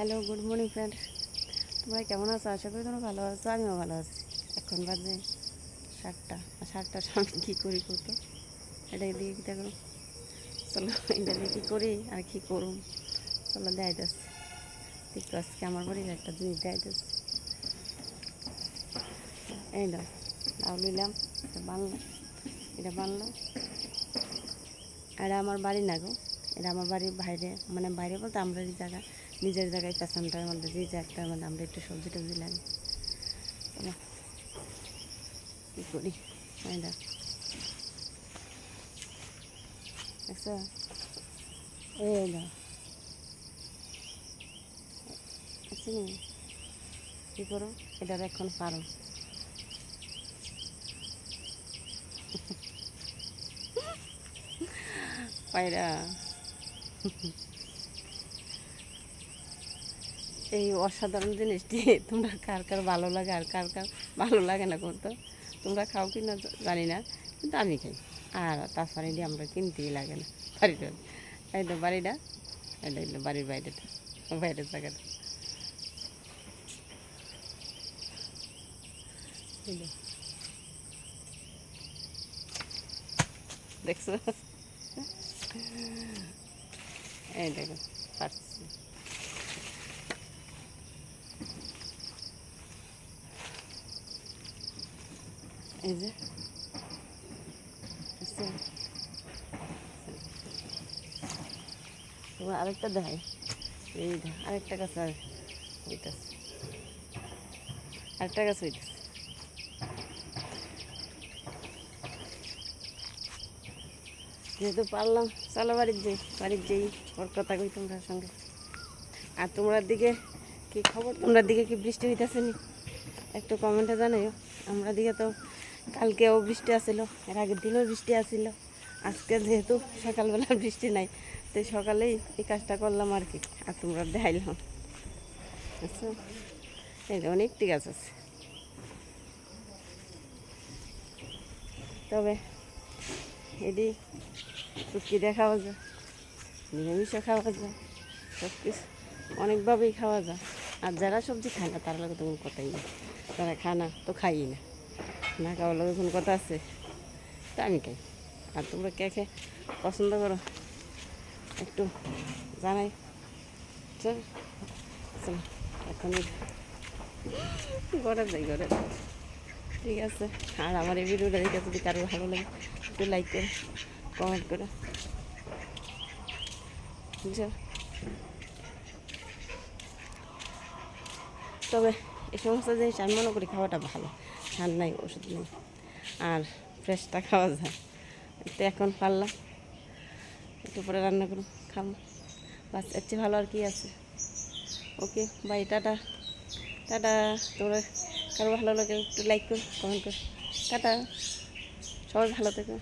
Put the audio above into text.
Hello, good morning friend. তোমরা কেমন আছো? আশা করি তোমরা ভালো আছো, আমিও ভালো আছি। এখন বাজে সাতটা। আর সাতটার সময় কী করি করতো এটা দিয়ে কী দেখো? চলো, এটা দিয়ে কী করি? আর কী করুম? চলো দেয় যাচ্ছে। দেখতো আজকে আমার বাড়ির একটা জিনিস দেয় যাচ্ছে। এই দাও দাও নিলাম এটা বানলাম এটা বানলাম। এটা আমার বাড়ি না গো, এটা আমার বাড়ির বাইরে মানে বাইরে বলতে আমরা এই জায়গা। নিজের জায়গায় পেছনটার মধ্যে যে জায়গাটার মধ্যে আমরা একটু সবজি টবজি লাগি কী করি? এই দেখ। এই দাও আচ্ছা কী করো? এটার এখন পারো। পায়রা। এই অসাধারণ জিনিসটি, তোমরা কার কার ভালো লাগে আর কার কার ভালো লাগে না করতো তোমরা খাও কি না জানি না, কিন্তু আমি খাই। আর তাছাড়া এটি আমরা কিনতেই লাগে না বাড়িটা তো বাড়িটা, এটা হলো বাড়ির বাইরেটা, বাইরের জায়গাটা। দেখছ? এই দেখো পাচ্ছি এই যে? তোমার আরেকটা দেখাই। এই আরেকটা গাছ আর হইতেছে। আরেকটা গাছ হইতেছে। যেহেতু পারলাম, চলো বাড়ির যাই বাড়ির যাই, ওর কথা কই তোমরা সঙ্গে। আর তোমরার দিকে কি খবর? তোমরার দিকে কি বৃষ্টি হইতেছে নি? একটু কমেন্টে জানাইও। আমরা দিকে তো কালকেও বৃষ্টি আসিল, এর আগের দিনও বৃষ্টি আসিল। আজকে যেহেতু সকালবেলা বৃষ্টি নাই, তো সকালেই এই কাজটা করলাম আর কি, আর তোমরা দেখাইলাম। আচ্ছা এই অনেকটি গাছ আছে। তবে এটি দিয়ে খাওয়া যায়, নিরামিষও খাওয়া যায় সব কিছু অনেকভাবেই খাওয়া যায়। আর যারা সবজি খায় না, তারা লগে তো কোনো কথাই নেই। যারা খায় না, তো খাই না। না খাওয়ার লগে কোনো কথা আছে? তা আমি খাই আর তোমরা কে খেয়ে পছন্দ করো? একটু জানাই। চল। চল। এখন ঘরে যাই, ঘরে ঠিক আছে। আর আমার এই ভিডিওটা দেখে যদি কারও ভালো লাগে, একটু লাইক করে কমেন্ট করে। বুঝছ? তবে এই সমস্ত জিনিস আমি মনে করি খাওয়াটা ভালো। সার নাই, ওষুধ নেই। আর ফ্রেশটা খাওয়া যায়। তো এখন পারলাম। একটু পরে রান্না করুন খাব। বাস, এর চেয়ে ভালো আর কি আছে। ওকে, বাই, টাটা। টাটা, তোমরা কারও ভালো লাগে একটু লাইক করো কমেন্ট করো। টাটা। সবাই ভালো থেকো।